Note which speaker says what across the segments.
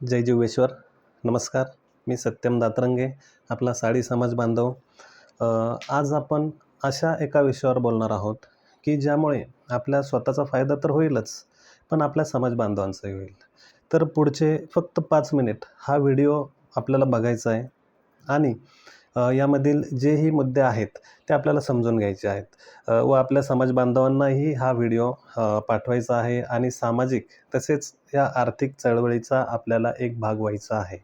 Speaker 1: जय जीवेश्वर नमस्कार मी सत्यम दातरंगे आपला साडी समाज बांधव. आज आपण अशा एका विषयावर बोलणार आहोत की ज्यामुळे आपल्या स्वतःचा फायदा तर होईलच पण आपल्या समाज बांधवांचाही होईल. तर पुढचे फक्त पाच मिनिट हा व्हिडिओ आपल्याला बघायचा आहे आणि यामधील जेही मुद्दे आहेत ते आपल्याला समजून घ्यायचे आहेत. व आपल्या समाज बांधवांनाही हा व्हिडिओ पाठवायचा आहे आणि सामाजिक तसेच या आर्थिक चळवळीचा आपल्याला एक भाग व्हायचा आहे.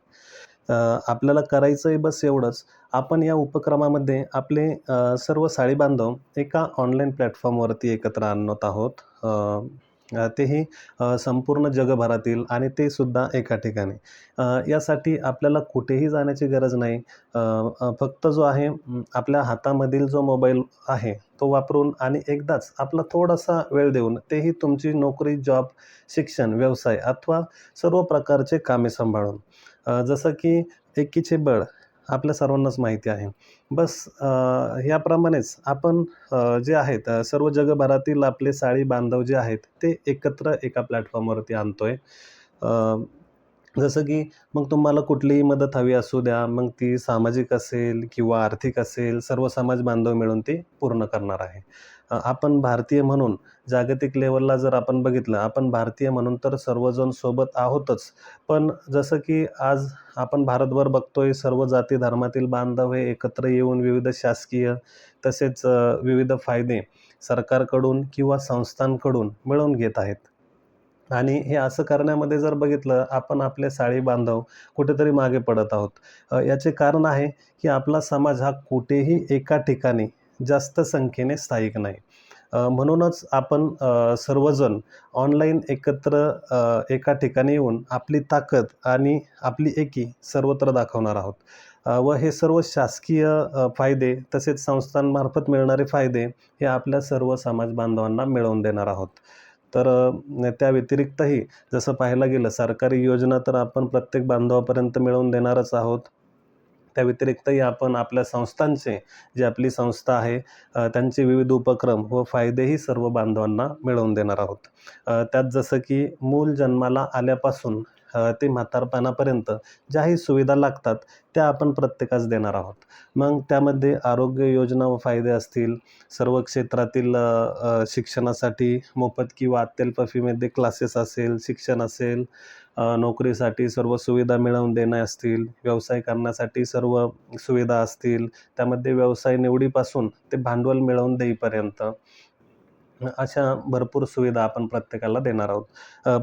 Speaker 1: आपल्याला करायचं आहे बस एवढंच. आपण या उपक्रमामध्ये आपले सर्व साळी बांधव एका ऑनलाईन प्लॅटफॉर्मवरती एकत्र आणत आहोत. तेही संपूर्ण जगभरातील आणि ते सुद्धा एका ठिकाणी. यासाठी आपल्याला कुठेही जाण्याची गरज नाही. फक्त जो आहे आपल्या हातामधील जो मोबाईल आहे तो वापरून आणि एकदाच आपला थोडासा वेळ देऊन तेही तुमची नोकरी जॉब शिक्षण व्यवसाय अथवा सर्व प्रकारचे कामे सांभाळून. जसं की एकीचे बळ आपल्या सर्वांनाच माहिती आहे. बस ह्याप्रमाणेच याप्रमाणेच आपण जे आहेत सर्व जगभरातील आपले साळी बांधव जे आहेत ते एकत्र एका प्लॅटफॉर्मवरती आणतो आहे जसं की मग तुम्हाला कुठलीही मदत हवी असू द्या मग ती सामाजिक असेल किंवा आर्थिक असेल सर्व समाज बांधव मिळून ती पूर्ण करणार आहे. आपण भारतीय म्हणून जागतिक लेवलला जर आपण बघितलं आपण भारतीय म्हणून तर सर्वजण सोबत आहोतच. पण जसं की आज आपण भारतभर बघतोय सर्व जाती धर्मातील बांधव हे एकत्र येऊन विविध शासकीय तसेच विविध फायदे सरकारकडून किंवा संस्थांकडून मिळवून घेत आहेत. आणि हे असं करण्यामध्ये जर बघितलं आपण आपले साळी बांधव कुठेतरी मागे पडत आहोत. याचे कारण आहे की आपला समाज हा कुठेही एका ठिकाणी जास्त संख्येने स्थायिक नाही. म्हणूनच आपण सर्वजण ऑनलाईन एकत्र एका ठिकाणी येऊन आपली ताकद आणि आपली एकी सर्वत्र दाखवणार आहोत. व हे सर्व शासकीय फायदे तसेच संस्थांमार्फत मिळणारे फायदे हे आपल्या सर्व समाज बांधवांना मिळवून देणार आहोत. तर त्या व्यतिरिक्तही जसं पाहायला गेलं सरकारी योजना तर आपण प्रत्येक बांधवापर्यंत मिळवून देणारच आहोत. त्या व्यतिरिक्तही आपण आपल्या संस्थांचे जी आपली संस्था आहे त्यांचे विविध उपक्रम व फायदेही सर्व बांधवांना मिळवून देणार आहोत. त्यात जसं की मूल जन्माला आल्यापासून ते म्हातारपणापर्यंत ज्याही सुविधा लागतात त्या आपण प्रत्येकास देणार आहोत. मग त्यामध्ये आरोग्य योजना व फायदे असतील. सर्व क्षेत्रातील शिक्षणासाठी मोफत किंवा अत्यल्प फीमध्ये क्लासेस असेल शिक्षण असेल नोकरीसाठी सर्व सुविधा मिळवून देणे असतील व्यवसाय करण्यासाठी सर्व सुविधा असतील त्यामध्ये व्यवसाय निवडीपासून ते भांडवल मिळवून देईपर्यंत. अशा भरपूर सुविधा आपण प्रत्येकाला देणार आहोत.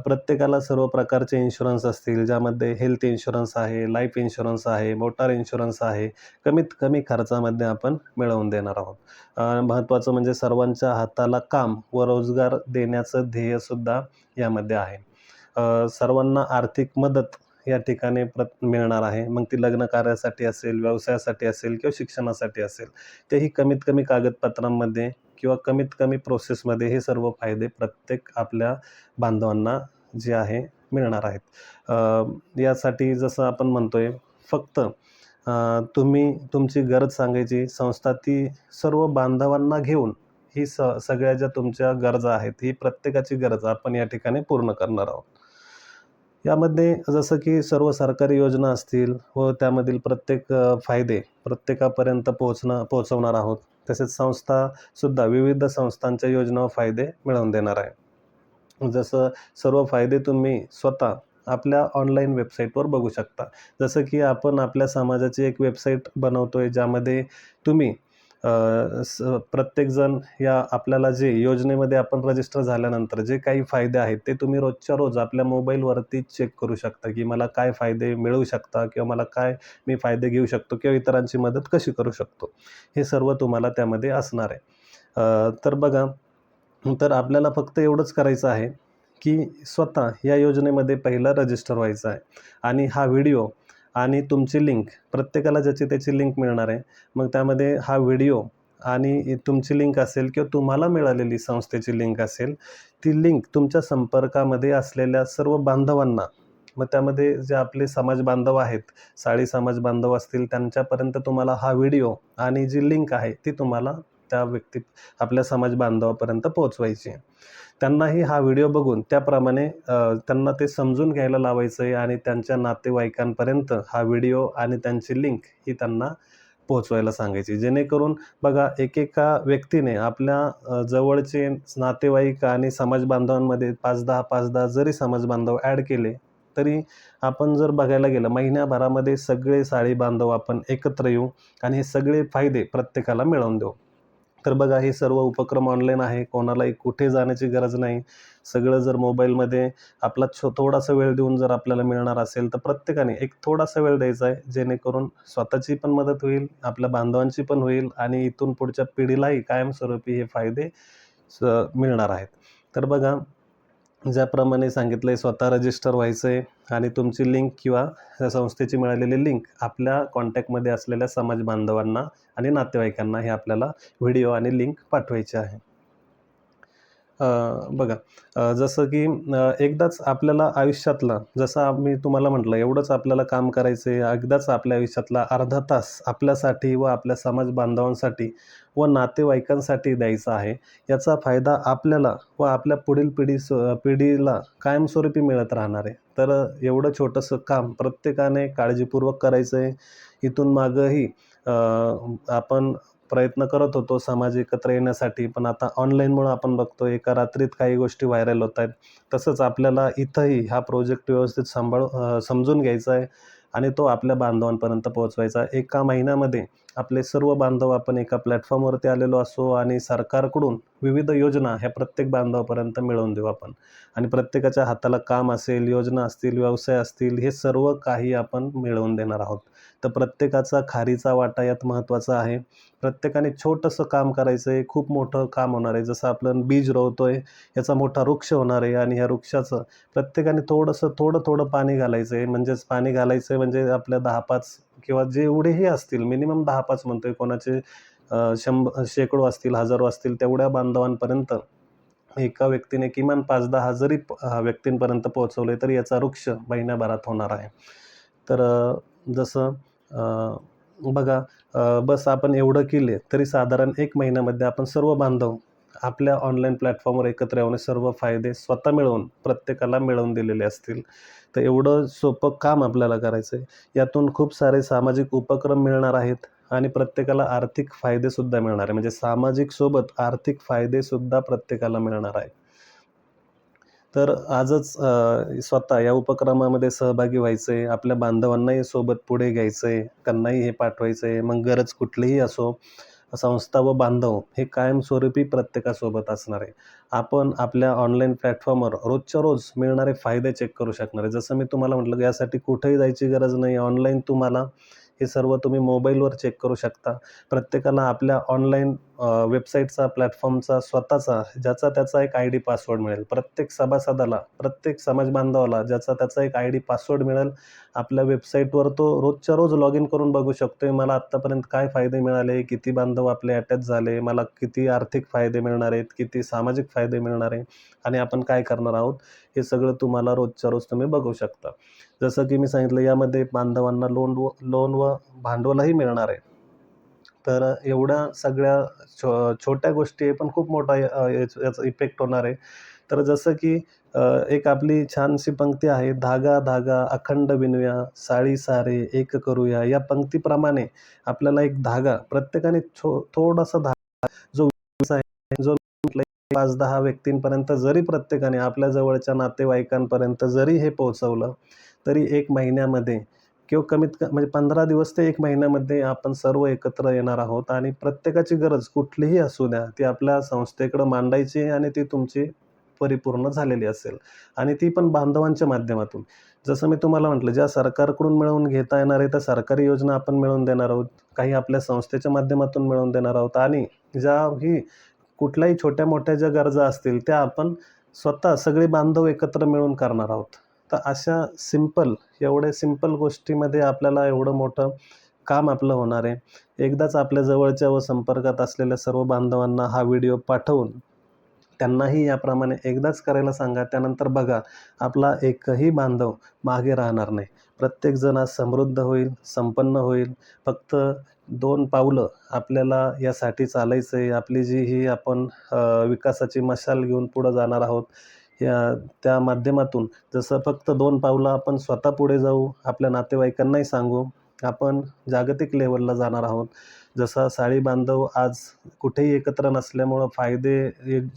Speaker 1: प्रत्येकाला सर्व प्रकारचे इन्शुरन्स असतील ज्यामध्ये हेल्थ इन्शुरन्स आहे लाईफ इन्शुरन्स आहे मोटार इन्शुरन्स आहे कमीत कमी खर्चामध्ये आपण मिळवून देणार आहोत. महत्त्वाचं म्हणजे सर्वांच्या हाताला काम व रोजगार देण्याचं ध्येयसुद्धा यामध्ये आहे. सर्वांना आर्थिक मदत या ठिकाणी प्र मिळणार आहे. मग ती लग्न कार्यासाठी असेल व्यवसायासाठी असेल किंवा शिक्षणासाठी असेल तेही कमीत कमी कागदपत्रांमध्ये किंवा कमीत कमी प्रोसेसमध्ये हे सर्व फायदे प्रत्येक आपल्या बांधवांना जे आहे मिळणार आहेत. यासाठी जसं आपण म्हणतोय फक्त तुम्ही तुमची गरज सांगायची संस्था ती सर्व बांधवांना घेऊन ही स सगळ्या ज्या तुमच्या गरजा आहेत ही प्रत्येकाची गरज आपण या ठिकाणी पूर्ण करणार आहोत. यामध्ये जसं की सर्व सरकारी योजना असतील व त्यामधील प्रत्येक फायदे प्रत्येकापर्यंत पोहोचणं पोहोचवणार आहोत. तसेच संस्थासुद्धा विविध संस्थांच्या योजना व फायदे मिळवून देणार आहे. जसं सर्व फायदे तुम्ही स्वतः आपल्या ऑनलाईन वेबसाईटवर बघू शकता. जसं की आपण आपल्या समाजाची एक वेबसाईट बनवतो आहे ज्यामध्ये तुम्ही स प्रत्येकजण या आपल्याला जे योजनेमध्ये आपण रजिस्टर झाल्यानंतर जे काही फायदे आहेत ते तुम्ही रोजच्या रोज आपल्या मोबाईलवरती चेक करू शकता की मला काय फायदे मिळू शकता किंवा मला काय मी फायदे घेऊ शकतो किंवा इतरांची मदत कशी करू शकतो. हे सर्व तुम्हाला त्यामध्ये असणार आहे. तर बघा तर आपल्याला फक्त एवढंच करायचं आहे की स्वतः या योजनेमध्ये पहिला रजिस्टर व्हायचं आहे. आणि हा व्हिडिओ आणि तुमची लिंक प्रत्येकाला ज्याची त्याची लिंक मिळणार आहे. मग त्यामध्ये हा व्हिडिओ आणि तुमची लिंक असेल किंवा तुम्हाला मिळालेली संस्थेची लिंक असेल ती लिंक तुमच्या संपर्कामध्ये असलेल्या सर्व बांधवांना मग त्यामध्ये जे आपले समाज बांधव आहेत साळी समाज बांधव असतील त्यांच्यापर्यंत तुम्हाला हा व्हिडिओ आणि जी लिंक आहे ती तुम्हाला त्या व्यक्ती आपल्या समाज बांधवापर्यंत पोहोचवायची. त्यांनाही हा व्हिडिओ बघून त्याप्रमाणे त्यांना ते समजून घ्यायला लावायचं आहे आणि त्यांच्या नातेवाईकांपर्यंत हा व्हिडिओ आणि त्यांची लिंक ही त्यांना पोहोचवायला सांगायची. जेणेकरून बघा एकेका व्यक्तीने आपल्या जवळचे नातेवाईक आणि समाज बांधवांमध्ये पाच दहा पाच दहा जरी समाज बांधव ॲड केले तरी आपण जर बघायला गेलं महिन्याभरामध्ये सगळे साळी बांधव आपण एकत्र येऊ आणि हे सगळे फायदे प्रत्येकाला मिळवून देऊ. तर बघा हे सर्व उपक्रम ऑनलाईन आहे. कोणालाही कुठे जाण्याची गरज नाही. सगळं जर मोबाईलमध्ये आपला छो थोडासा वेळ देऊन जर आपल्याला मिळणार असेल तर प्रत्येकाने एक थोडासा वेळ द्यायचा आहे जेणेकरून स्वतःची पण मदत होईल आपल्या बांधवांची पण होईल आणि इथून पुढच्या पिढीलाही कायमस्वरूपी हे फायदे स मिळणार आहेत. तर बघा ज्याप्रमाणे सांगितलं आहे स्वतः रजिस्टर व्हायचं आहे आणि तुमची लिंक किंवा संस्थेची मिळालेली लिंक आपल्या कॉन्टॅक्टमध्ये असलेल्या समाज बांधवांना आणि नातेवाईकांना हे आपल्याला व्हिडिओ आणि लिंक पाठवायची आहे. बघा जसं की एकदाच आपल्याला आयुष्यातला जसं आम्ही तुम्हाला म्हटलं एवढंच आपल्याला काम करायचं आहे एकदाच आपल्या आयुष्यातला अर्धा तास आपल्यासाठी व आपल्या समाज बांधवांसाठी व नातेवाईकांसाठी द्यायचा आहे. याचा फायदा आपल्याला व आपल्या पुढील पिढी पिढीला कायमस्वरूपी मिळत राहणार आहे. तर एवढं छोटंसं काम प्रत्येकाने काळजीपूर्वक करायचं आहे इथून मागंही आपण प्रयत्न करत होतो समाज एकत्र येण्यासाठी पण आता ऑनलाईनमुळं आपण बघतो एका रात्रीत काही गोष्टी व्हायरल होत आहेत. तसंच आपल्याला इथंही हा प्रोजेक्ट व्यवस्थित सांभाळ समजून घ्यायचा आहे आणि तो आपल्या बांधवांपर्यंत पोहोचवायचा एका महिन्यामध्ये आपले सर्व बांधव आपण एका प्लॅटफॉर्मवरती आलेलो असो आणि सरकारकडून विविध योजना ह्या प्रत्येक बांधवापर्यंत मिळवून देऊ आपण. आणि प्रत्येकाच्या हाताला काम असेल योजना असतील व्यवसाय असतील हे सर्व काही आपण मिळवून देणार आहोत. तर प्रत्येकाचा खारीचा वाटा यात महत्त्वाचा आहे. प्रत्येकाने छोटंसं काम करायचं आहे खूप मोठं काम होणार आहे. जसं आपण बीज रोवतो आहे याचा मोठा वृक्ष होणार आहे आणि ह्या वृक्षाचं प्रत्येकाने थोडंसं थोडं थोडं पाणी घालायचं आहे म्हणजेच पाणी घालायचं आहे म्हणजे आपल्या दहा पाच किंवा जेवढेही असतील मिनिमम दहा पाच म्हणतो आहे कोणाचे शंभ शेकडो असतील हजारो असतील तेवढ्या बांधवांपर्यंत एका व्यक्तीने किमान पाच दहा हजारी प- व्यक्तींपर्यंत पोहोचवले तर याचा वृक्ष महिन्याभरात होणार आहे. तर जसं बघा बस आपण एवढं केले तरी साधारण एक महिन्यामध्ये आपण सर्व बांधव आपल्या ऑनलाईन प्लॅटफॉर्मवर एकत्र येऊन सर्व फायदे स्वतः मिळवून प्रत्येकाला मिळवून दिलेले असतील. तर एवढं सोपं काम आपल्याला करायचं आहे यातून खूप सारे सामाजिक उपक्रम मिळणार आहेत आणि प्रत्येकाला आर्थिक फायदेसुद्धा मिळणार आहे म्हणजे सामाजिक सोबत आर्थिक फायदेसुद्धा प्रत्येकाला मिळणार आहेत. तर आजच स्वतः या उपक्रमामध्ये सहभागी व्हायचं आहे आपल्या बांधवांनाही सोबत पुढे घ्यायचं आहे त्यांनाही हे पाठवायचं आहे मग गरज कुठलीही असो संस्था व बांधव हे कायमस्वरूपी प्रत्येकासोबत असणार. आहे आपण आपल्या ऑनलाईन प्लॅटफॉर्मवर रोजच्या रोज मिळणारे फायदे चेक करू शकणार. आहे जसं मी तुम्हाला म्हटलं की यासाठी कुठेही जायची गरज नाही. ऑनलाईन तुम्हाला हे सर्व तुम्ही मोबाईलवर चेक करू शकता. प्रत्येकाला आपल्या ऑनलाईन वेबसाईटचा प्लॅटफॉर्मचा स्वतःचा ज्याचा त्याचा एक आय डी पासवर्ड मिळेल. प्रत्येक सभासदाला प्रत्येक समाज बांधवाला ज्याचा त्याचा एक आय डी पासवर्ड मिळेल आपल्या वेबसाईटवर तो रोजच्या रोज लॉग इन करून बघू शकतोय मला आत्तापर्यंत काय फायदे मिळाले किती बांधव आपले अटॅच झाले मला किती आर्थिक फायदे मिळणार आहेत किती सामाजिक फायदे मिळणार आहे आणि आपण काय करणार आहोत हे सगळं तुम्हाला रोजच्या रोज तुम्ही बघू शकता. जसं की मी सांगितलं यामध्ये बांधवांना लोन व लोन व भांडवलही मिळणार आहे. तर एवढ्या सगळ्या छो छोट्या गोष्टी आहे पण खूप मोठा याचा इफेक्ट होणार आहे. तर जसं की एक आपली छानशी पंक्ती आहे धागा धागा अखंड विणूया साळी सारे एक करूया या पंक्तीप्रमाणे आपल्याला एक धागा प्रत्येकाने छो थोडासा धागा जो आहे जो पाच दहा व्यक्तींपर्यंत जरी प्रत्येकाने आपल्या जवळच्या नातेवाईकांपर्यंत जरी हे पोहोचवलं तरी एक महिन्यामध्ये किंवा कमीत कमी म्हणजे पंधरा दिवस ते एक महिन्यामध्ये आपण सर्व एकत्र येणार आहोत आणि प्रत्येकाची गरज कुठलीही असू द्या ती आपल्या संस्थेकडं मांडायची आणि ती तुमची परिपूर्ण झालेली असेल. आणि ती पण बांधवांच्या माध्यमातून. जसं मी तुम्हाला म्हटलं ज्या सरकारकडून मिळवून घेता येणार आहे त्या सरकारी योजना आपण मिळवून देणार आहोत काही आपल्या संस्थेच्या माध्यमातून मिळवून देणार आहोत आणि ज्याही कुठल्याही छोट्या मोठ्या ज्या गरजा असतील त्या आपण स्वतः सगळे बांधव एकत्र मिळून करणार आहोत. तर अशा सिंपल एवढ्या सिंपल गोष्टीमध्ये आपल्याला एवढं मोठं काम आपलं होणार आहे. एकदाच आपल्या जवळच्या व संपर्कात असलेल्या सर्व बांधवांना हा व्हिडिओ पाठवून त्यांनाही याप्रमाणे एकदाच करायला सांगा. त्यानंतर बघा आपला एकही बांधव मागे राहणार नाही. प्रत्येकजण आज समृद्ध होईल संपन्न होईल. फक्त दोन पावलं आपल्याला यासाठी चालायचं आहे आपली जी ही आपण विकासाची मशाल घेऊन पुढं जाणार आहोत या त्या माध्यमातून. जसं फक्त दोन पावलं आपण स्वतः पुढे जाऊ आपल्या नातेवाईकांनाही सांगू आपण जागतिक लेवलला जाणार आहोत. जसा साळी बांधव आज कुठेही एकत्र नसल्यामुळं फायदे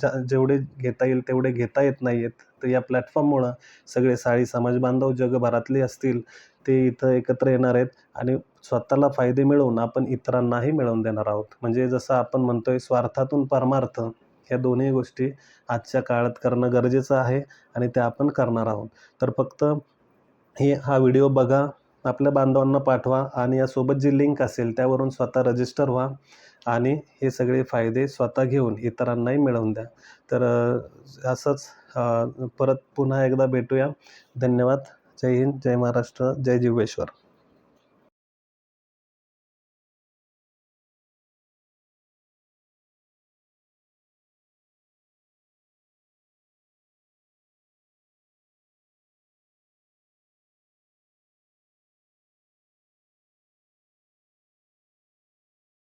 Speaker 1: जा- जेवढे घेता येईल तेवढे घेता येत नाही आहेत तर या प्लॅटफॉर्ममुळं सगळे साळी समाज बांधव जगभरातले असतील ते इथं एकत्र येणार आहेत आणि स्वतःला फायदे मिळवून आपण इतरांनाही मिळवून देणार आहोत. म्हणजे जसं आपण म्हणतो आहे स्वार्थातून परमार्थ. ह्या दोन्ही गोष्टी आजच्या काळात करणं गरजेचं आहे आणि ते आपण करणार आहोत. तर फक्त हे हा व्हिडिओ बघा आपल्या बांधवांना पाठवा आणि यासोबत जी लिंक असेल त्यावरून स्वतः रजिस्टर व्हा आणि हे सगळे फायदे स्वतः घेऊन इतरांनाही मिळवून द्या. तर असंच परत पुन्हा एकदा भेटूया. धन्यवाद. जय हिंद जय महाराष्ट्र जय जिवेश्वर